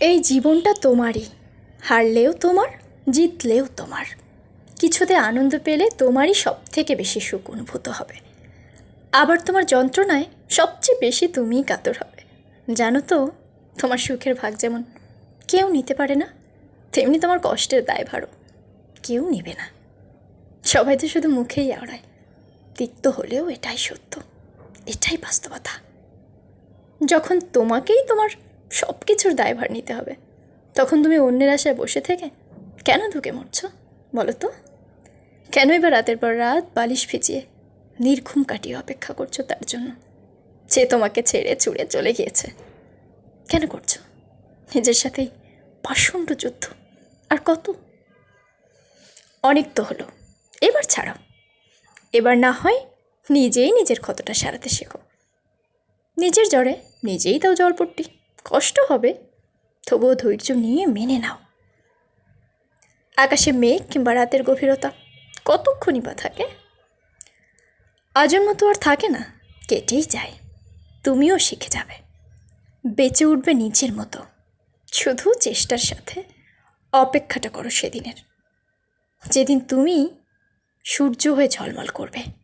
এই জীবনটা তোমারই, হারলেও তোমার, জিতলেও তোমার। কিছুতে আনন্দ পেলে তোমারই সব থেকে বেশি সুখ অনুভূত হবে। আবার তোমার যন্ত্রণায় সবচেয়ে বেশি তুমিই কাতর হবে। জানো তো, তোমার সুখের ভাগ যেমন কেউ নিতে পারে না, তেমনি তোমার কষ্টের দায়ভারও কেউ নেবে না। সবাই তো শুধু মুখেই আওড়ায়। তিক্ত হলেও এটাই সত্য, এটাই বাস্তবতা। যখন তোমাকেই তোমার সব কিছুর দায়ভার নিতে হবে। তখন তুমি অন্যের আশায় বসে থেকে কেন ধুকে মরছ? বলো তো। কেন এবার রাতের পর রাত বালিশ ভিজিয়ে নির্ঘুম কাটিয়ে অপেক্ষা করছ তার জন্য? সে তোমাকে ছেড়ে চুড়ে চলে গিয়েছে। কেন করছ? নিজের সাথেই পাষণ্ড যুদ্ধ। আর কত? অনেক তো হলো। এবার ছাড়াও। এবার না হয় নিজেই নিজের ক্ষতটা সারাতে শেখো। নিজের জ্বরে নিজেই দাও জলপট্টি। কষ্ট হবে, তবুও ধৈর্য নিয়ে মেনে নাও। আকাশে মেঘ কিংবা রাতের গভীরতা কতক্ষণই বা থাকে? আজন্ম তো আর থাকে না, কেটেই যায়। তুমিও শিখে যাবে। বেঁচে উঠবে নিজের মতো। শুধু চেষ্টার সাথে অপেক্ষাটা করো সেদিনের। যেদিন তুমি সূর্য হয়ে ঝলমল করবে।